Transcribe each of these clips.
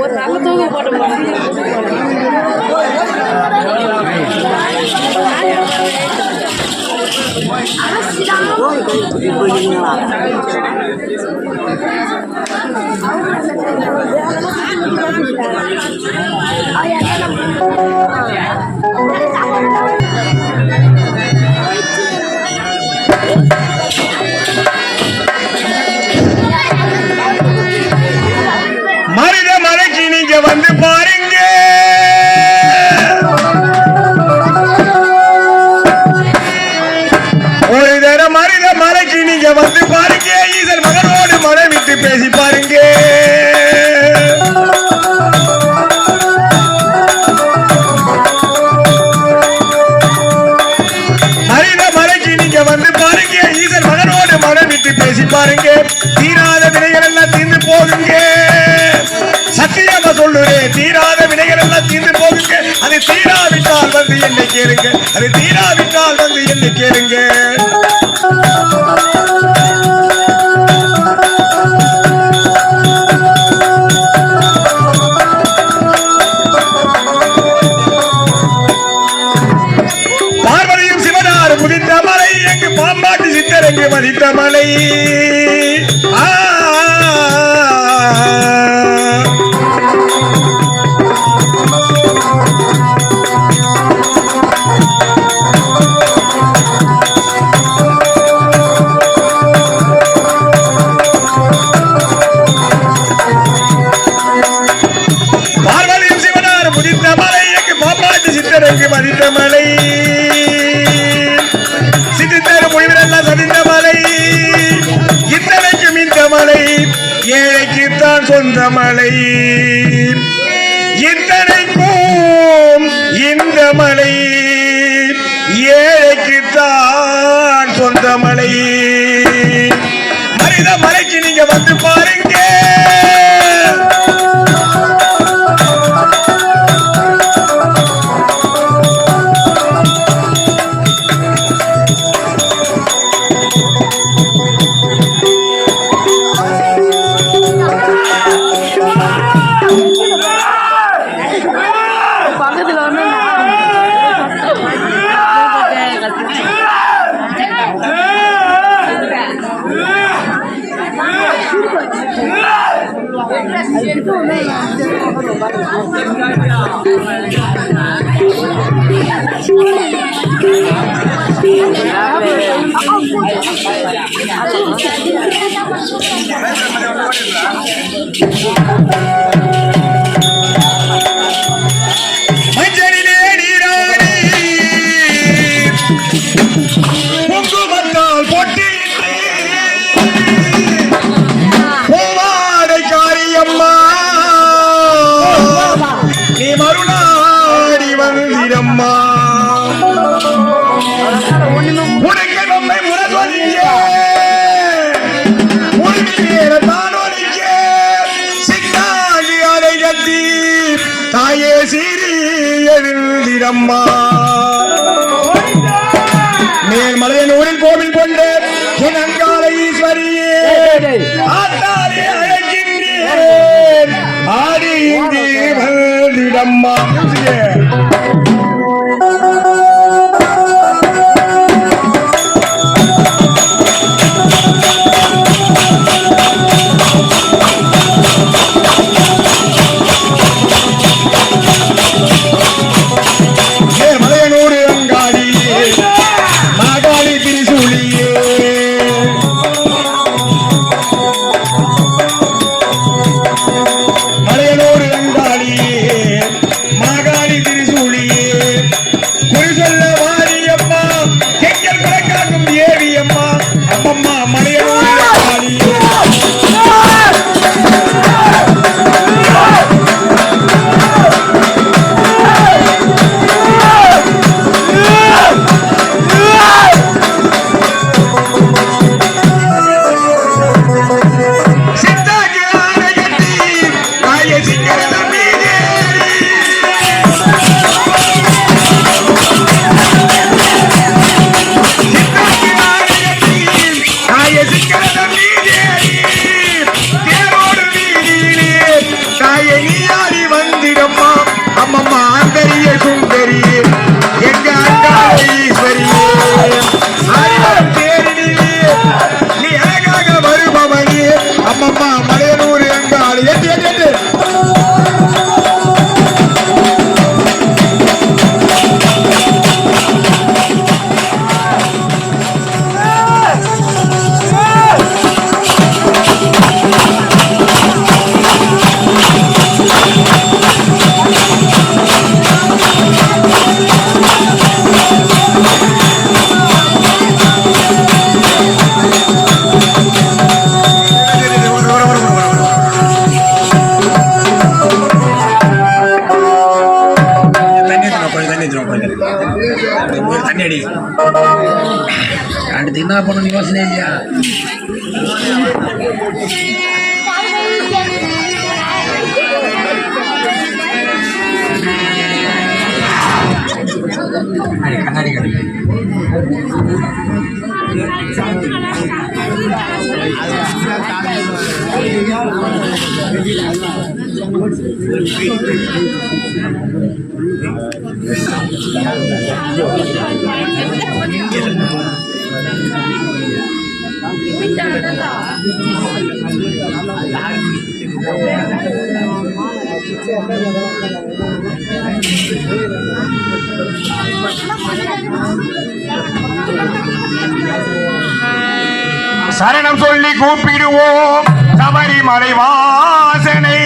ஒரு நல்ல தொகை போட்டு போகிறீங்களா வந்து என்னை கேளுங்க. அது தீராவிட்டால் வந்து என்னை கேளுங்க. இந்த மலை இத்தனைக்கும் இந்த மலை 哎呀！这么累吗？哎呀！அம்மா. மேல்மலையின் ஊரில் கோவில் கொண்டு என் அங்கால ஈஸ்வரியே ஆத்தாலே அழைக்கின்றேன். ஆடி இங்கே வந்திடம்மா முன்னாடி கிடக்கு சரணம் சொல்லி கூப்பிடுவோம் சபரிமலை வாசனை.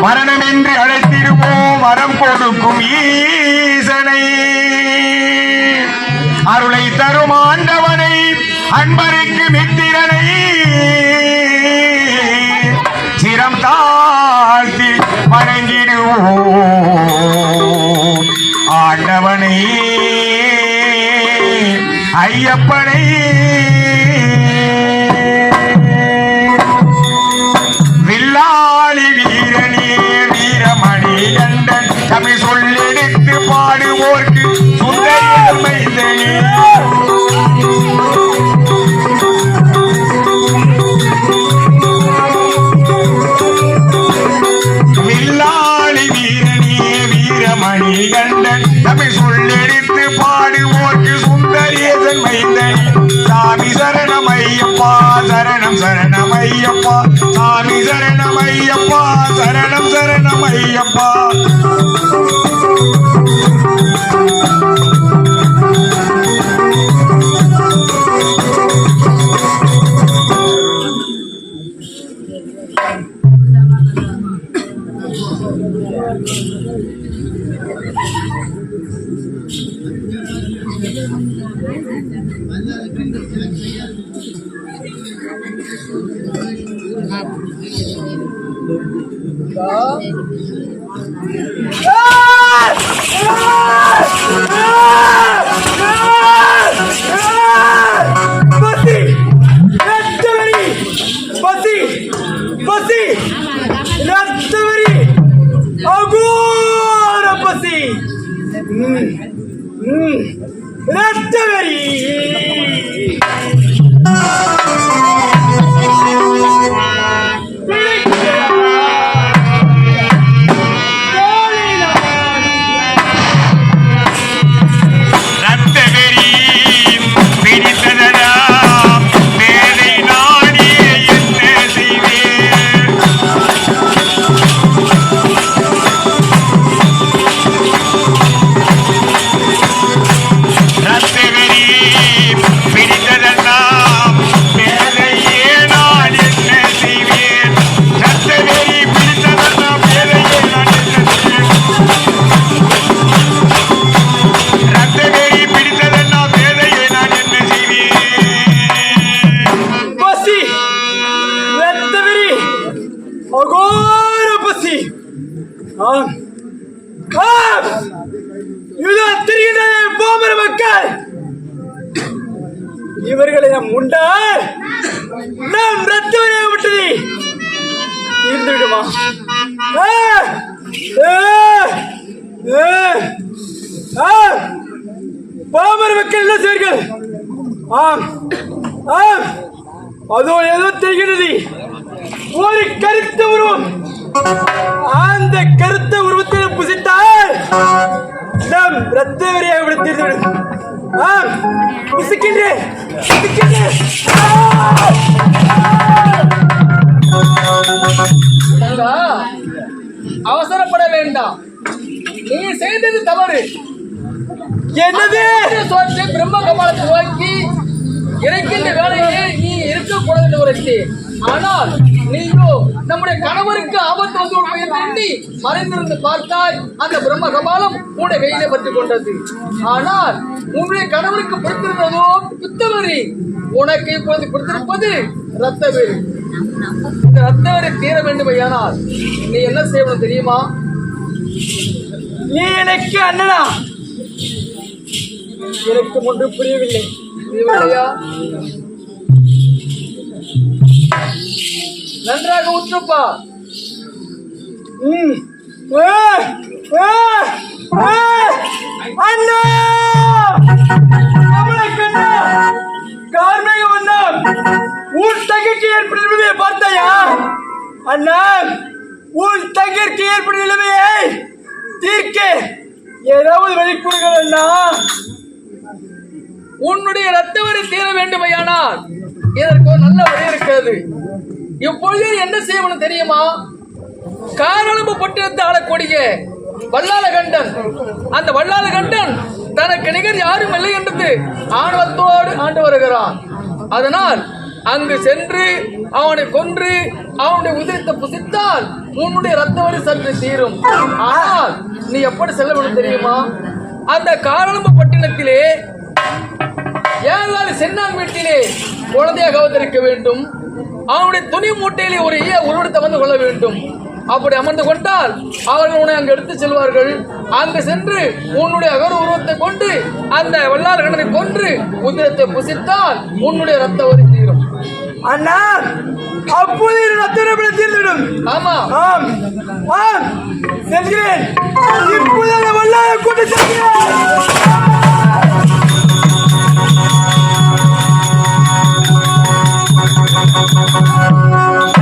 மரணம் என்று அழைத்திடுவோம் வரம் கொடுக்கும் ஈசனை. அருளை தரும் அன்பருக்கு மித்தி ஆண்டவனை ஐயப்பனை. வில்லாளி வீரனே வீரமணி கண்டன் தமிழ் சொல்லெடுத்து பாடுவோர்க்கு சுந்தரி அமைந்தனே ஆம் ஆம். அதோ ஏதோ தெரிகிறது. ஒரு கருத்து உருவம். அந்த கருத்த உருவத்தில் புசித்தால் நம் ரத்த வரையை விடுத்திருந்தோம் ஆம் புசிக்கின்றேன் புசிக்கின்றேன். அவசரப்பட வேண்டாம். நீ செய்தது தவறு. என்னது? சோற்று பிரம்ம கபாலத்தை நோக்கி இறைக்கின்ற வேலையிலே நீ இருக்கக்கூடாது என்று உரைத்தேன் ஆனால் நீயோ நம்முடைய கணவருக்கு ஆபத்து வந்து எண்ணி மறைந்திருந்து பார்த்தால் அந்த பிரம்ம கபாலம் உன்னுடைய வெயிலை பற்றி கொண்டது. ஆனால் உன்னுடைய கணவருக்கு பிடித்திருந்ததோ பித்தவரி. உனக்கு இப்பொழுது பிடித்திருப்பது ரத்த வேறு இந்த ரத்த வேறு தீர வேண்டுமையானால் நீ என்ன செய்யணும் தெரியுமா? நீ எனக்கு அண்ணனா? எனக்கு ஒன்று புரியவில்லை. நன்றாக உற்றுப்பா ம். ஆ! ஆ! ஆ! அண்ணா கமலக்கண்ணா கார்மேக வண்ணம் உன் தங்கைக்கு ஏற்படும் நிலைமையை பார்த்தாயா அண்ணா உன் தங்கிற்கு ஏற்படும் நிலைமையை தீர்க்க ஏதாவது வழி கொடுங்கள் அண்ணா உன்னுடைய ரத்த வரி தீர வேண்டுமையானால் இதற்கு ஒரு நல்ல வழி இருக்கிறது. இப்பொழுது என்ன செய்யணும் தெரியுமா? காரணம்பு பட்டினத்தை ஆளக்கூடிய வல்லாளகண்டன் அந்த வல்லாளகண்டன் தனக்கு நிகர் யாரும் இல்லை என்றது ஆணவத்தோடு ஆண்டு வருகிறான். அதனால் அங்கு சென்று அவனை கொன்று அவனுடைய உதிரத்தை புசித்தால் உன்னுடைய ரத்த வழி சற்று தீரும். ஆனால் நீ எப்படி செல்ல வேண்டும் தெரியுமா? அந்த காரணம்பு பட்டினத்திலே ஏழாறு சென்னான் வீட்டிலே குழந்தையாக அவதரிக்க வேண்டும்? அவனுடைய துணி மூட்டையிலே ஒரு ஈய உருவத்தை வந்து கொள்ள வேண்டும். அப்படி அமர்ந்து கொண்டால் அவர்கள் உன்னை அங்கு எடுத்து செல்வார்கள். அங்கு சென்று உன்னுடைய அகர உருவத்தை கொண்டு அந்த வல்லார் கண்ணனை கொன்று உதிரத்தை புசித்தால் உன்னுடைய ரத்த வரி தீரும். அண்ணா அப்போது என் ரத்தன தீர்ந்துவிடும் ஆமா. ஆம். ஆம். செல்கிறேன். இப்போது அந்த வல்லாரை கொண்டு செல்கிறேன். Thank you.